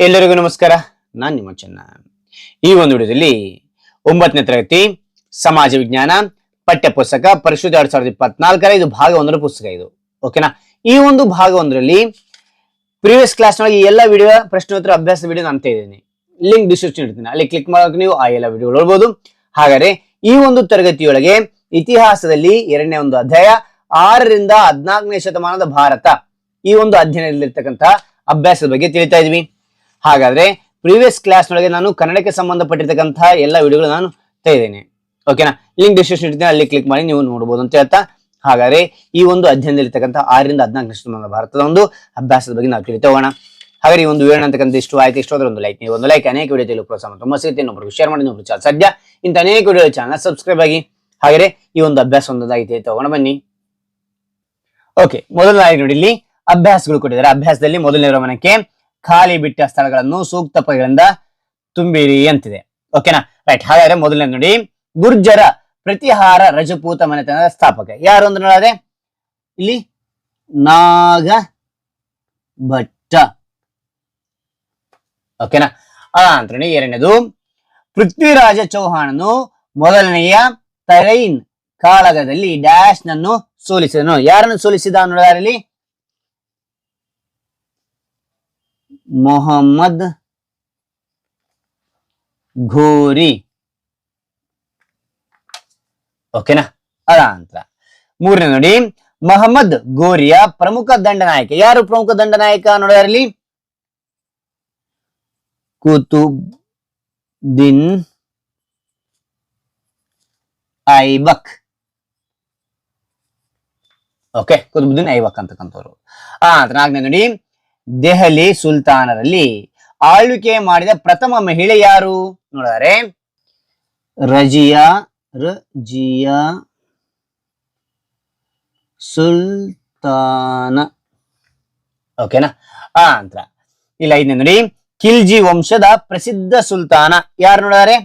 ಎಲ್ಲರಿಗೂ ನಮಸ್ಕಾರ. ನಾನು ನಿಮ್ಮ ಚೆನ್ನ. ಈ ಒಂದು ವಿಡಿಯೋದಲ್ಲಿ ಒಂಬತ್ತನೇ ತರಗತಿ ಸಮಾಜ ವಿಜ್ಞಾನ ಪಠ್ಯ ಪುಸ್ತಕ ಪರಿಶುದ್ಧ ಎರಡ್ ಸಾವಿರದ ಇಪ್ಪತ್ನಾಲ್ಕರ ಇದು ಭಾಗ ಒಂದರ ಪುಸ್ತಕ ಇದು. ಓಕೆನಾ ಈ ಒಂದು ಭಾಗ ಒಂದರಲ್ಲಿ ಪ್ರೀವಿಯಸ್ ಕ್ಲಾಸ್ ನೊಳಗೆ ಈ ಎಲ್ಲ ವಿಡಿಯೋ ಪ್ರಶ್ನೋತ್ತರ ಅಭ್ಯಾಸ ವಿಡಿಯೋ ಅಂತ ಇದ್ದೀನಿ. ಲಿಂಕ್ ಡಿಸ್ಕ್ರಿಪ್ಷನ್ ಇಡ್ತೀನಿ. ಅಲ್ಲಿ ಕ್ಲಿಕ್ ಮಾಡೋಕೆ ನೀವು ಆ ಎಲ್ಲ ವಿಡಿಯೋ ನೋಡ್ಬೋದು. ಹಾಗಾದ್ರೆ ಈ ಒಂದು ತರಗತಿಯೊಳಗೆ ಇತಿಹಾಸದಲ್ಲಿ ಎರಡನೇ ಒಂದು ಅಧ್ಯಾಯ ಆರರಿಂದ ಹದಿನಾಲ್ಕನೇ ಶತಮಾನದ ಭಾರತ ಈ ಒಂದು ಅಧ್ಯಯನದಲ್ಲಿರ್ತಕ್ಕಂಥ ಅಭ್ಯಾಸದ ಬಗ್ಗೆ ತಿಳಿತಾ ಇದ್ವಿ. ಹಾಗಾದ್ರೆ ಪ್ರೀವಿಯಸ್ ಕ್ಲಾಸ್ ನೊಳಗೆ ನಾನು ಕನ್ನಡಕ್ಕೆ ಸಂಬಂಧಪಟ್ಟಿರ್ತಕ್ಕಂತಹ ಎಲ್ಲ ವಿಡಿಯೋಗಳು ನಾನು ತೆಗೆದೇನೆ ಓಕೆನಾ ಲಿಂಕ್ ಡಿಸ್ಕ್ರಿಪ್ಷನ್ ಇರ್ತೀನಿ ಅಲ್ಲಿ ಕ್ಲಿಕ್ ಮಾಡಿ ನೀವು ನೋಡಬಹುದು ಅಂತ ಹೇಳ್ತಾ. ಹಾಗಾದ್ರೆ ಈ ಒಂದು ಅಧ್ಯಯನದಲ್ಲಿರ್ತಕ್ಕಂಥ ಆರರಿಂದ ಹದಿನಾಲ್ಕು ಶತಮಾನದ ಭಾರತದ ಒಂದು ಅಭ್ಯಾಸದ ಬಗ್ಗೆ ನಾವು ತಿಳಿತಾ ಹೋಗೋಣ. ಹಾಗಾದ್ರೆ ಈ ಒಂದು ವಿವರಣೆ ಅಂತಕ್ಕಂಥ ಇಷ್ಟು ಆಯ್ತು. ಇಷ್ಟು ಒಂದು ಲೈಕ್ ನೀವು ಒಂದು ಲೈಕ್ ಅನೇಕ ವಿಡಿಯೋ ತಿಳಿಯಲು ಪ್ರೋತ್ಸಾಹ ತುಂಬ ಸಿಗುತ್ತೆ ಇನ್ನೊಬ್ಬರು ಶೇರ್ ಮಾಡಿ ಇನ್ನೊಬ್ರು ಸದ್ಯ ಇಂಥ ಅನೇಕ ವಿಡಿಯೋ ಚಾನಲ್ ಸಬ್ಸ್ಕ್ರೈಬ್ ಆಗಿ. ಹಾಗಾದ್ರೆ ಈ ಒಂದು ಅಭ್ಯಾಸ ಒಂದಾಗಿ ತಿಳಿತಾ ಬನ್ನಿ. ಓಕೆ ಮೊದಲನೇ ನೋಡಿ, ಇಲ್ಲಿ ಅಭ್ಯಾಸಗಳು ಕೊಟ್ಟಿದ್ದಾರೆ. ಅಭ್ಯಾಸದಲ್ಲಿ ಮೊದಲನೇ ಗಮನಕ್ಕೆ ಖಾಲಿ ಬಿಟ್ಟ ಸ್ಥಳಗಳನ್ನು ಸೂಕ್ತ ಪದಗಳಿಂದ ತುಂಬಿರಿ ಅಂತಿದೆ. ಓಕೆನಾ ರೈಟ್ ಹಾಗಾದ್ರೆ ಮೊದಲನೇ ನೋಡಿ. ಗುರ್ಜರ ಪ್ರತಿಹಾರ ರಜಪೂತ ಮನೆತನದ ಸ್ಥಾಪಕ. ಯಾರು ಅಂದ್ರೆ ನೋಡದೆ? ಇಲ್ಲಿ ನಾಗ ಭಟ್ಟ ಓಕೆನಾ ಆ, ಅಂತ ನೋಡಿ ಎರಡನೇದು. ಪೃಥ್ವಿರಾಜ ಚೌಹಾಣನು ಮೊದಲನೆಯ ತರೈನ್ ಕಾಳಗದಲ್ಲಿ ಡ್ಯಾಶ್ ನನ್ನು ಸೋಲಿಸಿದನು. ಯಾರನ್ನು ಸೋಲಿಸಿದ ನೋಡಿದಾರಲ್ಲಿ ಮೊಹಮ್ಮದ್ ಘೋರಿ. ಓಕೆನಾ? ಅದ ಅಂತ ಮೂರನೇ ನೋಡಿ, ಮೊಹಮ್ಮದ್ ಗೋರಿಯ ಪ್ರಮುಖ ದಂಡನಾಯಕ. ಯಾರು ಪ್ರಮುಖ ದಂಡನಾಯಕ ನೋಡಿದಾರಲ್ಲಿ ಕುತುಬ್ ದಿನ್ ಐಬಕ್. ಓಕೆ ಕುತುಬುದ್ದೀನ್ ಐಬಕ್ ಅಂತಕ್ಕಂಥವ್ರು. ಆ ನಾಲ್ಕನೇ ನೋಡಿ ದೆಹಲಿ ಸುಲ್ತಾನರಲ್ಲಿ ಆಳ್ವಿಕೆ ಮಾಡಿದ ಪ್ರಥಮ ಮಹಿಳೆ ಯಾರು? ನೋಡಿದರೆ ರಜಿಯಾ ರಜಿಯಾ ಸುಲ್ತಾನ. ಓಕೆನಾ? ಆ ಅಂತ ಇಲ್ಲ ಐದನೇ ನೋಡಿ. ಖಿಲ್ಜಿ ವಂಶದ ಪ್ರಸಿದ್ಧ ಸುಲ್ತಾನ ಯಾರು ನೋಡಿದರೆ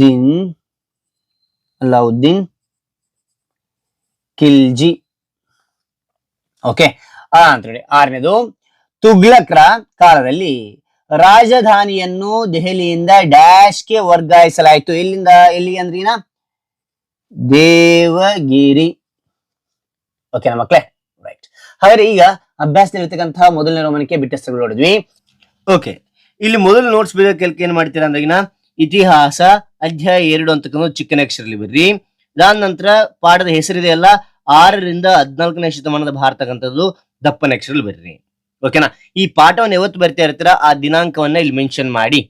ದಿನ್ ಅಲ್ಲಾವುದ್ದೀನ್ ಖಿಲ್ಜಿ ಓಕೆ ಆ ಅಂತ ಹೇಳಿ. ಆರನೇದು, ತುಗ್ಲಕ್ರ ಕಾಲದಲ್ಲಿ ರಾಜಧಾನಿಯನ್ನು ದೆಹಲಿಯಿಂದ ಡ್ಯಾಶ್ಗೆ ವರ್ಗಾಯಿಸಲಾಯಿತು. ಎಲ್ಲಿಂದ, ಎಲ್ಲಿ ಅಂದ್ರೀನ ದೇವಗಿರಿ. ಓಕೆನಾ ಮಕ್ಕಳೇ ರೈಟ್ ಹಾಗಾದ್ರೆ ಈಗ ಅಭ್ಯಾಸದಲ್ಲಿರ್ತಕ್ಕಂತಹ ಮೊದಲನೇ ರೋಮನಕ್ಕೆ ಬಿಟ್ಟ ಸ್ಥಳಗಳು ನೋಡಿದ್ವಿ. ಓಕೆ ಇಲ್ಲಿ ಮೊದಲು ನೋಟ್ಸ್ ಬೇಕಲ್ಕ ಏನ್ ಮಾಡ್ತೀರಾ ಅಂದ್ರಾಗಿನ ಇತಿಹಾಸ ಅಧ್ಯಾಯ ಎರಡು ಅಂತಕ್ಕಂಥ ಚಿಕ್ಕನ ಅಕ್ಷರಲ್ಲಿ ಬರ್ರಿ ಅದಾದ ನಂತರ ಪಾಠದ ಹೆಸರಿದೆ ಅಲ್ಲ ಆರರಿಂದ ಹದಿನಾಲ್ಕನೇ ಶತಮಾನದ ಭಾರತ ಅಂತದ್ದು ದಪ್ಪನ ಅಕ್ಷರಲ್ಲಿ ಬರ್ರಿ. ಓಕೆನಾ ಈ ಪಾಠವನ್ನು ಯಾವತ್ತು ಬರ್ತಾ ಇರ್ತೀರ, ಆ ದಿನಾಂಕವನ್ನ ಇಲ್ಲಿ ಮೆನ್ಷನ್ ಮಾಡಿ.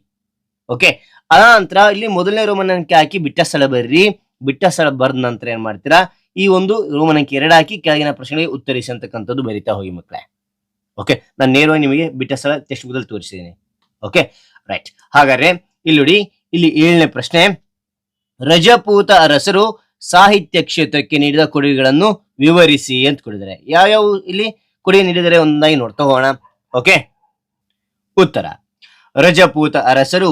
ಓಕೆ ಅದ ನಂತರ ಇಲ್ಲಿ ಮೊದಲನೇ ರೋಮನ್ ಹಾಕಿ ಬಿಟ್ಟ ಸ್ಥಳ ಬರ್ರಿ. ಬಿಟ್ಟ ಸ್ಥಳ ಬರ್ದ ನಂತರ ಏನ್ ಮಾಡ್ತೀರಾ, ಈ ಒಂದು ರೋಮನ್ ಅಂಕೆ ಎರಡು ಹಾಕಿ ಕೆಳಗಿನ ಪ್ರಶ್ನೆಗೆ ಉತ್ತರಿಸಿ ಅಂತಕ್ಕಂಥದ್ದು ಬರಿತಾ ಹೋಗಿ ಮಕ್ಕಳೇ ಓಕೆ ನಾನು ನೇರವಾಗಿ ನಿಮಗೆ ಬಿಟ್ಟ ಸ್ಥಳ ಟೆಸ್ಟ್ ಬುಕ್ ತೋರಿಸಿದ್ದೀನಿ ಓಕೆ ರೈಟ್ ಹಾಗಾದ್ರೆ, ಇಲ್ಲಿ ನೋಡಿ, ಇಲ್ಲಿ ಏಳನೇ ಪ್ರಶ್ನೆ. ರಜಪೂತ ಅರಸರು ಸಾಹಿತ್ಯ ಕ್ಷೇತ್ರಕ್ಕೆ ನೀಡಿದ ಕೊಡುಗೆಗಳನ್ನು ವಿವರಿಸಿ ಅಂತ ಕೊಡಿದ್ದಾರೆ ಯಾವ್ಯಾವ ಇಲ್ಲಿ ಕೊಡುಗೆ ನೀಡಿದರೆ ಒಂದಾಗಿ ನೋಡ್ತಾ ಹೋಗೋಣ ಓಕೆ ಉತ್ತರ. ರಜಪೂತ ಅರಸರು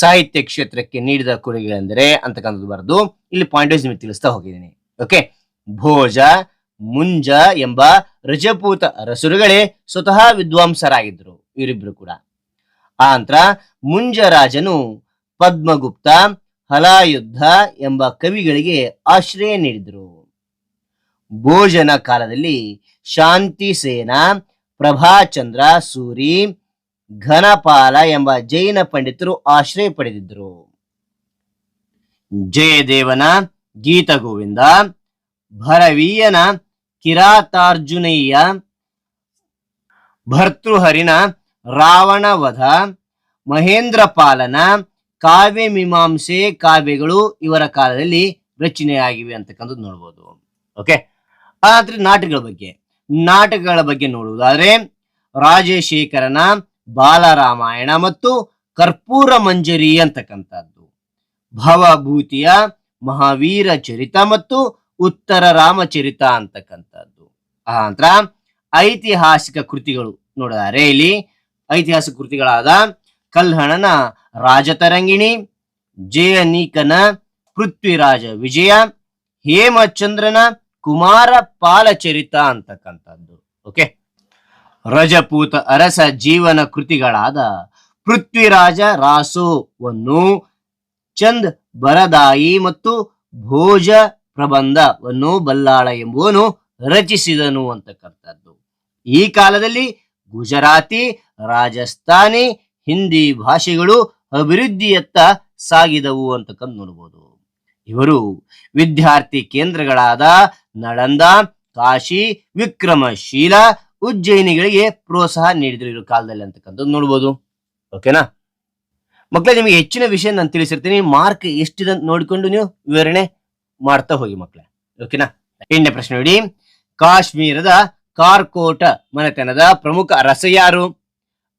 ಸಾಹಿತ್ಯ ಕ್ಷೇತ್ರಕ್ಕೆ ನೀಡಿದ ಕೊಡುಗೆಗಳೆಂದರೆ ಅಂತಕ್ಕಂಥದ್ದು ಬರೆದು ಇಲ್ಲಿ ಪಾಯಿಂಟ್ ವೈಸ್ ನಿಮಗೆ ತಿಳಿಸ್ತಾ ಹೋಗಿದ್ದೀನಿ. ಓಕೆ ಭೋಜ, ಮುಂಜ ಎಂಬ ರಜಪೂತ ಅರಸರುಗಳೇ ಸ್ವತಃ ವಿದ್ವಾಂಸರಾಗಿದ್ದರು, ಇವರಿಬ್ರು ಕೂಡ. ಆ ನಂತರ ಮುಂಜರಾಜನು ಪದ್ಮಗುಪ್ತ ಹಲಾಯುದ್ಧ ಎಂಬ ಕವಿಗಳಿಗೆ ಆಶ್ರಯ ನೀಡಿದರು. ಭೋಜನ ಕಾಲದಲ್ಲಿ ಶಾಂತಿಸೇನ ಪ್ರಭಾಚಂದ್ರ, ಸೂರಿ, ಘನಪಾಲ ಎಂಬ ಜೈನ ಪಂಡಿತರು ಆಶ್ರಯ ಪಡೆದಿದ್ದರು. ಜಯದೇವನ ಗೀತ ಗೋವಿಂದ, ಭರವೀಯನ, ಕಿರಾತಾರ್ಜುನಯ್ಯ, ಭರ್ತೃಹರಿನ, ರಾವಣವಧ ಮಹೇಂದ್ರ ಪಾಲನ ಕಾವ್ಯ ಮೀಮಾಂಸೆ ಕಾವ್ಯಗಳು ಇವರ ಕಾಲದಲ್ಲಿ ರಚನೆಯಾಗಿವೆ ಅಂತಕ್ಕಂಥದ್ದು ನೋಡ್ಬೋದು. ಓಕೆ ಆದ್ರೆ ನಾಟಕಗಳ ಬಗ್ಗೆ ನಾಟಕಗಳ ಬಗ್ಗೆ ನೋಡುವುದಾದ್ರೆ ರಾಜಶೇಖರನ ಬಾಲರಾಮಾಯಣ ಮತ್ತು ಕರ್ಪೂರ ಮಂಜರಿ ಅಂತಕ್ಕಂಥದ್ದು. ಭವಭೂತಿಯ ಮಹಾವೀರ ಚರಿತ ಮತ್ತು ಉತ್ತರ ರಾಮಚರಿತ ಅಂತಕ್ಕಂಥದ್ದು. ಆ ಐತಿಹಾಸಿಕ ಕೃತಿಗಳು ನೋಡಿದರೆ ಇಲ್ಲಿ ಐತಿಹಾಸಿಕ ಕೃತಿಗಳಾದ ಕಲ್ಹಣನ ರಾಜತರಂಗಿಣಿ, ಜಯನೀಕನ ಪೃಥ್ವಿರಾಜ ವಿಜಯ, ಹೇಮಚಂದ್ರನ ಕುಮಾರ ಪಾಲಚರಿತ ಅಂತಕ್ಕಂಥದ್ದು. ಓಕೆ ರಜಪೂತ ಅರಸ ಜೀವನ ಕೃತಿಗಳಾದ ಪೃಥ್ವಿರಾಜ ರಾಸೋವನ್ನು ಚಂದ್ ಬರದಾಯಿ ಮತ್ತು ಭೋಜ ಪ್ರಬಂಧವನ್ನು ಬಲ್ಲಾಳ ಎಂಬುವನು ರಚಿಸಿದನು ಅಂತಕ್ಕಂಥದ್ದು. ಈ ಕಾಲದಲ್ಲಿ ಗುಜರಾತಿ, ರಾಜಸ್ಥಾನಿ ಹಿಂದಿ ಭಾಷೆಗಳು ಅಭಿವೃದ್ಧಿಯತ್ತ ಸಾಗಿದವು ಅಂತಕ್ಕಂಥ ನೋಡ್ಬೋದು. ಇವರು ವಿದ್ಯಾರ್ಥಿ ಕೇಂದ್ರಗಳಾದ ನಳಂದ, ಕಾಶಿ, ವಿಕ್ರಮಶೀಲ, ಉಜ್ಜಯಿನಿಗಳಿಗೆ ಪ್ರೋತ್ಸಾಹ ನೀಡಿದ್ರು ಇರೋ ಕಾಲದಲ್ಲಿ ಅಂತಕ್ಕಂಥದ್ದು ನೋಡ್ಬೋದು. ಓಕೆನಾ? ಮಕ್ಕಳೇ ನಿಮಗೆ ಹೆಚ್ಚಿನ ವಿಷಯ ನಾನು ತಿಳಿಸಿರ್ತೀನಿ. ಮಾರ್ಕ್ ಎಷ್ಟಿದೆ ನೋಡಿಕೊಂಡು ನೀವು ವಿವರಣೆ ಮಾಡ್ತಾ ಹೋಗಿ ಮಕ್ಕಳೇ ಓಕೆನಾ? ಎಂಟನೇ ಪ್ರಶ್ನೆ ನೋಡಿ. ಕಾಶ್ಮೀರದ ಕಾರ್ಕೋಟ ಮನೆತನದ ಪ್ರಮುಖ ಅರಸ ಯಾರು?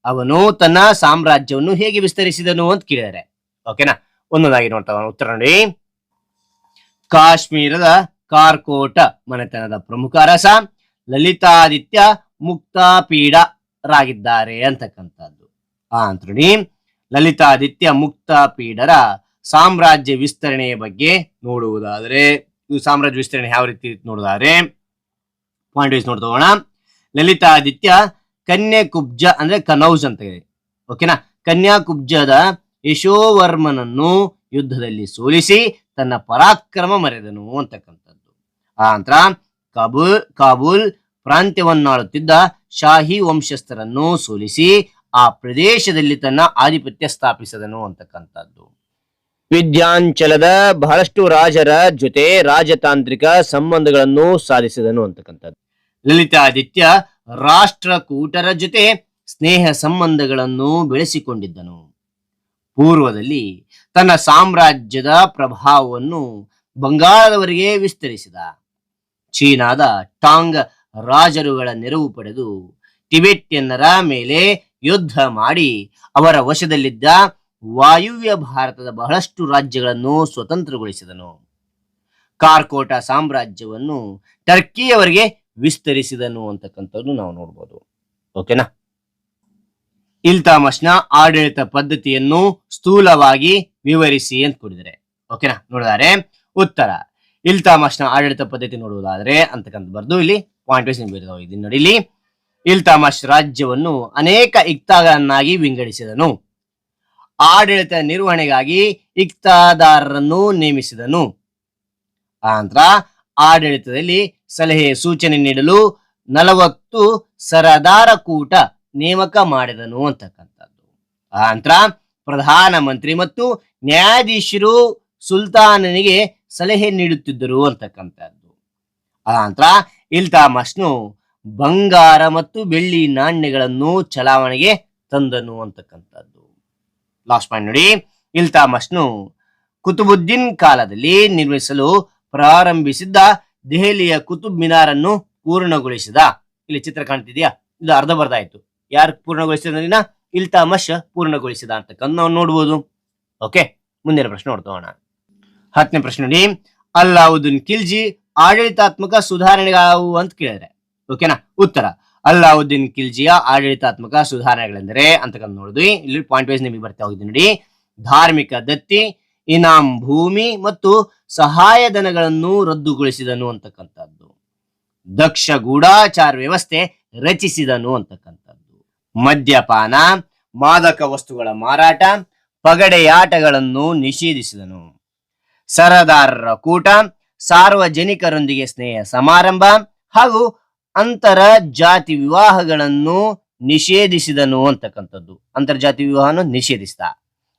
ಅವನು ತನ್ನ ಸಾಮ್ರಾಜ್ಯವನ್ನು ಹೇಗೆ ವಿಸ್ತರಿಸಿದನು ಅಂತ ಕೇಳಿದ್ದಾರೆ ಓಕೆನಾ? ಒಂದೊಂದಾಗಿ ನೋಡ್ತಾವ ಉತ್ತರ ನೋಡಿ. ಕಾಶ್ಮೀರದ ಕಾರ್ಕೋಟ, ಮನೆತನದ ಪ್ರಮುಖ ಅರಸ ಲಲಿತಾದಿತ್ಯ ಮುಕ್ತಾಪೀಡರಾಗಿದ್ದಾರೆ ಅಂತಕ್ಕಂಥದ್ದು. ಆ, ಅಂತ ನೋಡಿ. ಲಲಿತಾದಿತ್ಯ ಮುಕ್ತಾಪೀಡರ ಸಾಮ್ರಾಜ್ಯ ವಿಸ್ತರಣೆಯ ಬಗ್ಗೆ ನೋಡುವುದಾದರೆ, ಇದು ಸಾಮ್ರಾಜ್ಯ ವಿಸ್ತರಣೆ ಯಾವ ರೀತಿ ನೋಡುವುದಾದ್ರೆ ಪಾಯಿಂಟ್ ವೈಸ್ ನೋಡ್ತಾ ಲಲಿತಾದಿತ್ಯ ಕನ್ಯಾಕುಬ್ಜ ಅಂದ್ರೆ ಕನೌಜ್ ಅಂತ ಇದೆ ಓಕೆನಾ? ಕನ್ಯಾ ಕುಬ್ಜದ ಯಶೋವರ್ಮನನ್ನು ಯುದ್ಧದಲ್ಲಿ ಸೋಲಿಸಿ ತನ್ನ ಪರಾಕ್ರಮ ಮರೆದನು ಅಂತಕ್ಕಂಥದ್ದು. ಆ ನಂತರ ಕಾಬೂಲ್ ಕಾಬೂಲ್ ಪ್ರಾಂತ್ಯವನ್ನಾಳುತ್ತಿದ್ದ ಶಾಹಿ ವಂಶಸ್ಥರನ್ನು ಸೋಲಿಸಿ ಆ ಪ್ರದೇಶದಲ್ಲಿ ತನ್ನ ಆಧಿಪತ್ಯ ಸ್ಥಾಪಿಸಿದನು ಅಂತಕ್ಕಂಥದ್ದು. ವಿದ್ಯಾಂಚಲದ ಬಹಳಷ್ಟು ರಾಜರ ಜೊತೆ ರಾಜತಾಂತ್ರಿಕ ಸಂಬಂಧಗಳನ್ನು ಸಾಧಿಸಿದನು ಅಂತಕ್ಕಂಥದ್ದು. ಲಲಿತಾದಿತ್ಯ ರಾಷ್ಟ್ರಕೂಟರ ಜೊತೆ ಸ್ನೇಹ ಸಂಬಂಧಗಳನ್ನು ಬೆಳೆಸಿಕೊಂಡಿದ್ದನು. ಪೂರ್ವದಲ್ಲಿ ತನ್ನ ಸಾಮ್ರಾಜ್ಯದ ಪ್ರಭಾವವನ್ನು ಬಂಗಾಳದವರಿಗೆ ವಿಸ್ತರಿಸಿದ. ಚೀನಾದ ಟಾಂಗ್ ರಾಜರುಗಳ ನೆರವು ಪಡೆದು ಟಿಬೆಟಿಯನ್ನರ ಮೇಲೆ ಯುದ್ಧ ಮಾಡಿ ಅವರ ವಶದಲ್ಲಿದ್ದ ವಾಯುವ್ಯ ಭಾರತದ ಬಹಳಷ್ಟು ರಾಜ್ಯಗಳನ್ನು ಸ್ವತಂತ್ರಗೊಳಿಸಿದನು. ಕಾರ್ಕೋಟ ಸಾಮ್ರಾಜ್ಯವನ್ನು ಟರ್ಕಿಯವರೆಗೆ ವಿಸ್ತರಿಸಿದನು ಅಂತಕ್ಕಂಥದ್ದು ನಾವು ನೋಡ್ಬೋದು. ಓಕೆನಾ? ಇಲ್ತಾಮಶ್ನ ಆಡಳಿತ ಪದ್ಧತಿಯನ್ನು ಸ್ಥೂಲವಾಗಿ ವಿವರಿಸಿ ಅಂತ ಕೊಡಿದರೆ. ಓಕೆನಾ? ನೋಡಿದರೆ? ಉತ್ತರ. ಇಲ್ತಾಮಶ್ನ ಆಡಳಿತ ಪದ್ಧತಿ ನೋಡುವುದಾದ್ರೆ ಅಂತಕ್ಕಂಥ ಬರ್ದು ಇಲ್ಲಿ ಪಾಯಿಂಟ್ ವೈಸ್ ಇದನ್ನು ನೋಡಿ ಇಲ್ಲಿ. ಇಲ್ತಾಮಶ್ ರಾಜ್ಯವನ್ನು ಅನೇಕ ಇಕ್ತಾಗಳನ್ನಾಗಿ ವಿಂಗಡಿಸಿದನು. ಆಡಳಿತ ನಿರ್ವಹಣೆಗಾಗಿ ಇಕ್ತಾದಾರರನ್ನು ನೇಮಿಸಿದನು. ಆ ನಂತರ ಆಡಳಿತದಲ್ಲಿ ಸಲಹೆ ಸೂಚನೆ ನೀಡಲು ನಲವತ್ತು ಸರದಾರ ಕೂಟ ನೇಮಕ ಮಾಡಿದನು ಅಂತಕ್ಕಂಥದ್ದು. ಆ ನಂತರ ಪ್ರಧಾನ ಮಂತ್ರಿ ಮತ್ತು ನ್ಯಾಯಾಧೀಶರು ಸುಲ್ತಾನನಿಗೆ ಸಲಹೆ ನೀಡುತ್ತಿದ್ದರು ಅಂತಕ್ಕಂಥದ್ದು. ಆ ನಂತರ ಇಲ್ತಾಮಸ್ನು ಬಂಗಾರ ಮತ್ತು ಬೆಳ್ಳಿ ನಾಣ್ಯಗಳನ್ನು ಚಲಾವಣೆಗೆ ತಂದನು ಅಂತಕ್ಕಂಥದ್ದು. ಲಾಸ್ಟ್ ಪಾಯಿಂಟ್ ನೋಡಿ ಇಲ್ತಾಮಸ್ನು ಕುತುಬುದ್ದೀನ್ ಕಾಲದಲ್ಲಿ ನಿರ್ಮಿಸಲು ಪ್ರಾರಂಭಿಸಿದ್ದ ದೆಹಲಿಯ ಕುತುಬ್ ಮಿನಾರನ್ನು ಪೂರ್ಣಗೊಳಿಸಿದ. ಇಲ್ಲಿ ಚಿತ್ರ ಕಾಣ್ತಿದ್ಯಾ? ಇದು ಅರ್ಧ ಬರ್ಧ ಆಯ್ತು ಯಾರು ಪೂರ್ಣಗೊಳಿಸಿದ ಇಲ್ತಾಮಶ್ ಪೂರ್ಣಗೊಳಿಸಿದ ಅಂತಕ್ಕಂಥ ನಾವು ನೋಡ್ಬೋದು. ಓಕೆ, ಮುಂದಿನ ಪ್ರಶ್ನೆ ನೋಡ್ತೋಣ ಹತ್ತನೇ ಪ್ರಶ್ನೆ ನೋಡಿ. ಅಲ್ಲಾವುದ್ದೀನ್ ಖಿಲ್ಜಿ ಆಡಳಿತಾತ್ಮಕ ಸುಧಾರಣೆಗಳು ಅಂತ ಕೇಳಿದ್ರೆ. ಓಕೆನಾ? ಉತ್ತರ. ಅಲ್ಲಾವುದ್ದೀನ್ ಖಿಲ್ಜಿಯ ಆಡಳಿತಾತ್ಮಕ ಸುಧಾರಣೆಗಳೆಂದರೆ ಅಂತಕ್ಕಂಥ ನೋಡಿದ್ವಿ. ಇಲ್ಲಿ ಪಾಯಿಂಟ್ ವೈಸ್ ನಿಮಗೆ ಬರ್ತಾ ಹೋಗಿದ್ವಿ ನೋಡಿ. ಧಾರ್ಮಿಕ ದತ್ತಿ ಇನಾಂ ಭೂಮಿ ಮತ್ತು ಸಹಾಯಧನಗಳನ್ನು ರದ್ದುಗೊಳಿಸಿದನು ಅಂತಕ್ಕಂಥದ್ದು. ದಕ್ಷ ಗೂಢಾಚಾರ ವ್ಯವಸ್ಥೆ ರಚಿಸಿದನು ಅಂತಕ್ಕಂಥದ್ದು. ಮದ್ಯಪಾನ, ಮಾದಕ ವಸ್ತುಗಳ ಮಾರಾಟ, ಪಗಡೆಯಾಟಗಳನ್ನು ನಿಷೇಧಿಸಿದನು. ಸರದಾರರ ಕೂಟ, ಸಾರ್ವಜನಿಕರೊಂದಿಗೆ ಸ್ನೇಹ ಸಮಾರಂಭ ಹಾಗೂ ಅಂತರ ಜಾತಿ ವಿವಾಹಗಳನ್ನು ನಿಷೇಧಿಸಿದನು ಅಂತಕ್ಕಂಥದ್ದು. ಅಂತರ್ಜಾತಿ ವಿವಾಹವನ್ನು ನಿಷೇಧಿಸಿದ.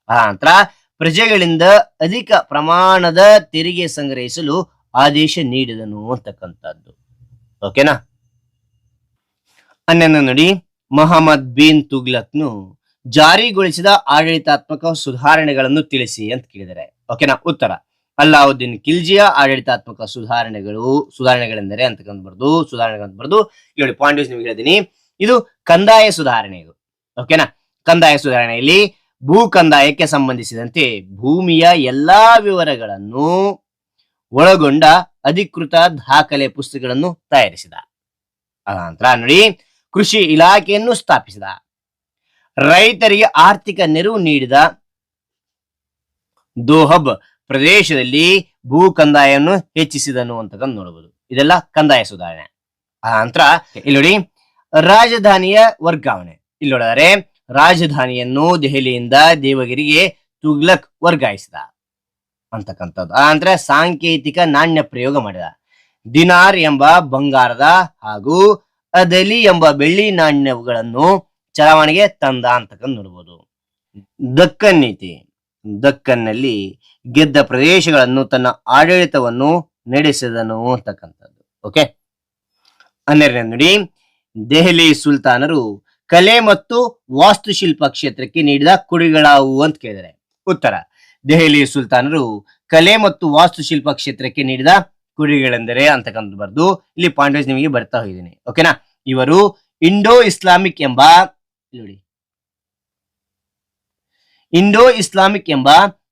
ಆ ನಂತರ ಪ್ರಜೆಗಳಿಂದ ಅಧಿಕ ಪ್ರಮಾಣದ ತೆರಿಗೆ ಸಂಗ್ರಹಿಸಲು ಆದೇಶ ನೀಡಿದನು ಅಂತಕ್ಕಂಥದ್ದು. ಓಕೆನಾ? ಅನ್ಯನ ನೋಡಿ, ಮೊಹಮ್ಮದ್ ಬಿನ್ ತುಗ್ಲಕ್ನು ಜಾರಿಗೊಳಿಸಿದ ಆಡಳಿತಾತ್ಮಕ ಸುಧಾರಣೆಗಳನ್ನು ತಿಳಿಸಿ ಅಂತ ಕೇಳಿದರೆ. ಓಕೆನಾ? ಉತ್ತರ. ಅಲ್ಲಾವುದ್ದೀನ್ ಖಿಲ್ಜಿಯ ಆಡಳಿತಾತ್ಮಕ ಸುಧಾರಣೆಗಳು, ಸುಧಾರಣೆಗಳೆಂದರೆ ಅಂತಕ್ಕಂಥ ಬರ್ದು ಸುಧಾರಣೆಗಳಂತ ಬರ್ದು ಇಲ್ಲಿ ಪಾಯಿಂಟ್ ನಿಮ್ಗೆ ಹೇಳ್ತೀನಿ. ಇದು ಕಂದಾಯ ಸುಧಾರಣೆ ಇದು ಓಕೆನಾ? ಕಂದಾಯ ಸುಧಾರಣೆಯಲ್ಲಿ ಭೂ ಕಂದಾಯಕ್ಕೆ ಸಂಬಂಧಿಸಿದಂತೆ ಭೂಮಿಯ ಎಲ್ಲಾ ವಿವರಗಳನ್ನು ಒಳಗೊಂಡ ಅಧಿಕೃತ ದಾಖಲೆ ಪುಸ್ತಕಗಳನ್ನು ತಯಾರಿಸಿದ. ಅನಂತರ ನೋಡಿ, ಕೃಷಿ ಇಲಾಖೆಯನ್ನು ಸ್ಥಾಪಿಸಿದ. ರೈತರಿಗೆ ಆರ್ಥಿಕ ನೆರವು ನೀಡಿದ ದೋಹಬ್ ಪ್ರದೇಶದಲ್ಲಿ ಭೂ ಕಂದಾಯವನ್ನು ಹೆಚ್ಚಿಸಿದನು ಅಂತದನ್ನು ನೋಡಬಹುದು. ಇದೆಲ್ಲ ಕಂದಾಯ ಸುಧಾರಣೆ. ಆ ನಂತರ ಇಲ್ಲಿ ನೋಡಿ, ರಾಜಧಾನಿಯ ವರ್ಗಾವಣೆ. ಇಲ್ಲಿ ನೋಡಿದರೆ ರಾಜಧಾನಿಯನ್ನು ದೆಹಲಿಯಿಂದ ದೇವಗಿರಿಗೆ ತುಗ್ಲಕ್ ವರ್ಗಾಯಿಸಿದ. ಅಂತಕ್ಕಂಥದ್ದು. ಅಂದ್ರೆ ಸಾಂಕೇತಿಕ ನಾಣ್ಯ ಪ್ರಯೋಗ ಮಾಡಿದ. ದಿನಾರ್ ಎಂಬ ಬಂಗಾರದ ಹಾಗೂ ಅದಲಿ ಎಂಬ ಬೆಳ್ಳಿ ನಾಣ್ಯಗಳನ್ನು ಚಲಾವಣೆಗೆ ತಂದ ಅಂತಕ್ಕಂಥ ನೋಡ್ಬೋದು. ದಕ್ಕನ್ ನೀತಿ ದಕ್ಕನ್ನಲ್ಲಿ ಗೆದ್ದ ಪ್ರದೇಶಗಳನ್ನು ತನ್ನ ಆಡಳಿತವನ್ನು ನಡೆಸಿದನು ಅಂತಕ್ಕಂಥದ್ದು. ಓಕೆ? ಹನ್ನೆರಡನೇ ನುಡಿ. ದೆಹಲಿ ಸುಲ್ತಾನರು ಕಲೆ ಮತ್ತು ವಾಸ್ತುಶಿಲ್ಪ ಕ್ಷೇತ್ರಕ್ಕೆ ನೀಡಿದ ಕೊಡುಗೆಗಳಾವು ಅಂತ ಕೇಳಿದರೆ. ಉತ್ತರ, ದೆಹಲಿ ಸುಲ್ತಾನರು ಕಲೆ ಮತ್ತು ವಾಸ್ತುಶಿಲ್ಪ ಕ್ಷೇತ್ರಕ್ಕೆ ನೀಡಿದ ಕೊಡುಗೆಗಳೆಂದರೆ ಅಂತಕ್ಕಂಥ ಬರ್ದು ಇಲ್ಲಿ ಪಾಯಿಂಟೇಜ್ ನಿಮಗೆ ಬರ್ತಾ ಹೋಗಿದ್ದೀನಿ. ಓಕೆನಾ ಇವರು ಇಂಡೋ ಇಸ್ಲಾಮಿಕ್ ಎಂಬ, ನೋಡಿ. ಇಂಡೋ ಇಸ್ಲಾಮಿಕ್ ಎಂಬ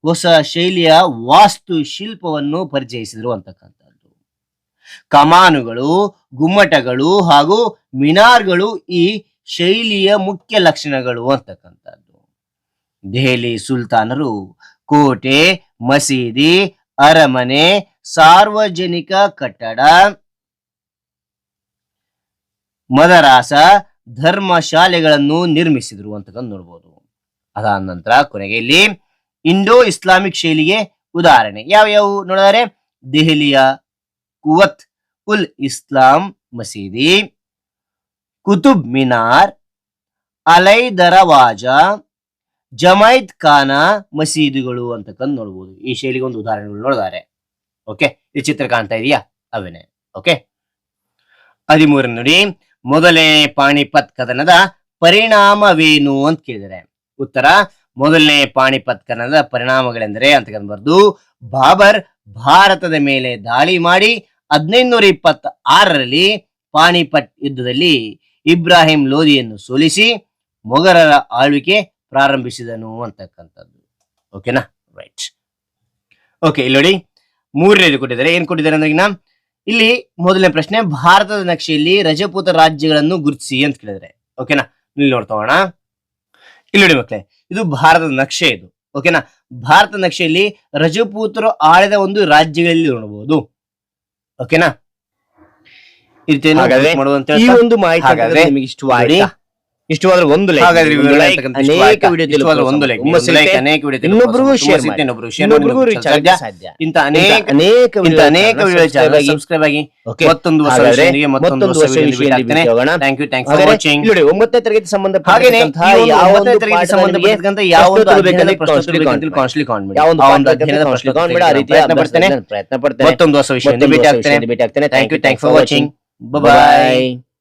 ಹೊಸ ಶೈಲಿಯ ವಾಸ್ತು ಶಿಲ್ಪವನ್ನು ಪರಿಚಯಿಸಿದರು ಅಂತಕ್ಕಂಥದ್ದು. ಕಮಾನುಗಳು, ಗುಮ್ಮಟಗಳು ಹಾಗೂ ಮಿನಾರ್ಗಳು ಈ ಶೈಲಿಯ ಮುಖ್ಯ ಲಕ್ಷಣಗಳು ಅಂತಕ್ಕಂಥದ್ದು. ದೆಹಲಿ ಸುಲ್ತಾನರು ಕೋಟೆ, ಮಸೀದಿ, ಅರಮನೆ, ಸಾರ್ವಜನಿಕ ಕಟ್ಟಡ, ಮದರಾಸ, ಧರ್ಮಶಾಲೆಗಳನ್ನು ನಿರ್ಮಿಸಿದ್ರು ಅಂತಕ್ಕಂಥ ನೋಡ್ಬೋದು. ಅದಾದ ನಂತರ ಕೊನೆಗೆ ಇಲ್ಲಿ ಇಂಡೋ ಇಸ್ಲಾಮಿಕ್ ಶೈಲಿಗೆ ಉದಾಹರಣೆ. ಯಾವ ಯಾವ ನೋಡಿದರೆ ದೆಹಲಿಯ ಕುವತ್ ಉಲ್ ಇಸ್ಲಾಂ ಮಸೀದಿ ಕುತುಬ್ ಮಿನಾರ್ ಅಲೈ ದರವಾಜ ಜಮೈದ್ ಖಾನ ಮಸೀದಿಗಳು ಅಂತಕ್ಕಂಥ ನೋಡ್ಬೋದು. ಈ ಶೈಲಿಗೆ ಒಂದು ಉದಾಹರಣೆಗಳು ನೋಡಿದ್ದಾರೆ ಓಕೆ? ಈ ಚಿತ್ರ ಕಾಣ್ತಾ ಇದೆಯಾ? ಅವೇನೆ. ಓಕೆ? ಹದಿಮೂರನೇ ನೋಡಿ. ಮೊದಲನೇ ಪಾಣಿಪತ್ ಕದನದ ಪರಿಣಾಮವೇನು ಅಂತ ಕೇಳಿದರೆ. ಉತ್ತರ, ಮೊದಲನೇ ಪಾಣಿಪತ್ ಕದನದ ಪರಿಣಾಮಗಳೆಂದರೆ ಅಂತ ಬರ್ದು ಬಾಬರ್ ಭಾರತದ ಮೇಲೆ ದಾಳಿ ಮಾಡಿ ಹದಿನೈದುನೂರ ಇಪ್ಪತ್ತ ಆರರಲ್ಲಿ ಪಾಣಿಪಟ್ ಯುದ್ಧದಲ್ಲಿ ಇಬ್ರಾಹಿಂ ಲೋಧಿಯನ್ನು ಸೋಲಿಸಿ ಮೊಘರರ ಆಳ್ವಿಕೆ ಪ್ರಾರಂಭಿಸಿದನು ಅಂತಕ್ಕಂಥದ್ದು. ಓಕೆನಾ ರೈಟ್ ಓಕೆ ಇಲ್ಲಿ ನೋಡಿ. ಮೂರನೇದು ಕೊಟ್ಟಿದ್ದಾರೆ. ಏನ್ ಕೊಟ್ಟಿದ್ದಾರೆ ಅಂದ್ರೆ ಇಲ್ಲಿ ಮೊದಲನೇ ಪ್ರಶ್ನೆ, ಭಾರತದ ನಕ್ಷೆಯಲ್ಲಿ ರಜಪೂತ ರಾಜ್ಯಗಳನ್ನು ಗುರುತಿಸಿ ಅಂತ ಕೇಳಿದ್ರೆ. ಓಕೆನಾ ಇಲ್ಲಿ ನೋಡ್ತೋಣ ಇಲ್ಲಿ ನೋಡಿ ಮಕ್ಕಳೇ ಇದು ಭಾರತದ ನಕ್ಷೆ ಇದು. ಓಕೆನಾ ಭಾರತ ನಕ್ಷೆಯಲ್ಲಿ ರಜಪೂತರು ಆಳಿದ ಒಂದು ರಾಜ್ಯಗಳಲ್ಲಿ ನೋಡಬಹುದು ಓಕೆನಾ ಈ ಹಾಗಾದ್ರೆ ಒಂದು ಮಾಹಿತಿ ಹಾಗಾದ್ರೆ ನಿಮಗೆ ಇಷ್ಟವಾಯ್ತಾ ಇಷ್ಟವಾದ್ರೆ ಒಂದು ಲೈಕ್ ಹಾಗಾದ್ರೆ like, ಅನೇಕ ವಿಡಿಯೋ ಇಷ್ಟವಾದ್ರೆ ಒಂದು like, ಒಂದು like, ಅನೇಕ ವಿಡಿಯೋ ಇನ್ನೊಬ್ರಿಗೂ share ಮಾಡಿ. ಇನ್ನೊಬ್ರು share ಇನ್ನೊಬ್ರಿಗೂ ಮಾಡಿ, reach ಸಾಧ್ಯ. ಆಗಕ್ಕೆ ಸಾಧ್ಯ ಇಂಥ ಅನೇಕ ಅನೇಕ ಇಂಥ ಅನೇಕ ವಿಡಿಯೋ ಚಾನಲ್ ಸಬ್ಸ್ಕ್ರೈಬ್ ಆಗಿ Okay. ಮತ್ತೊಂದು ಹೊಸ ಹಾಗಾದ್ರೆ ವಿಷಯದೊಂದಿಗೆ ಮತ್ತೊಂದು ಮತ್ತೊಂದು ಹೊಸ ಹೊಸ ವಿಷಯದಲ್ಲಿ ವಿಷಯದಲ್ಲಿ ಭೇಟಿ ಆಗೋಣ. ಥ್ಯಾಂಕ್ ಯು ಥ್ಯಾಂಕ್ಸ್ ಫಾರ್ ಹಾಗಾದ್ರೆ ವಾಚಿಂಗ್ ನೋಡಿ ಒಂಬತ್ತನೇ ತರಗತಿ ಸಂಬಂಧ ಈ ಒಂದು ಯಾವ ಒಂಬತ್ತನೇ ಒಂದು ತರಗತಿ ಪಾಠದ ಸಂಬಂಧಪಟ್ಟಂತ ಯಾವ ಒಂದು ಪ್ರಶ್ನೆ ಅಧ್ಯಯನದ ಪ್ರಶ್ನೆ ಕಾಣಿಸ್ಲಿ ಉತ್ತರದಲ್ಲಿ ಕಾಣಿಸ್ಲಿ ಕಾಣ್ಬೇಡಿ. ಯಾವ ಒಂದು ಆ ಒಂದು ಅಧ್ಯಯನದ ಪ್ರಶ್ನೆ ಪ್ರಶ್ನೆ ಆ ರೀತಿಯ ಪ್ರಯತ್ನ ಪಡ್ತೇನೆ ಮತ್ತೊಂದು ಹೊಸ ಮತ್ತೊಂದು ಭೇಟಿ ಆಗ್ತೇನೆ ವಿಷಯದಲ್ಲಿ ಭೇಟಿ ಆಗ್ತೇನೆ thank you thank for watching Bye-bye.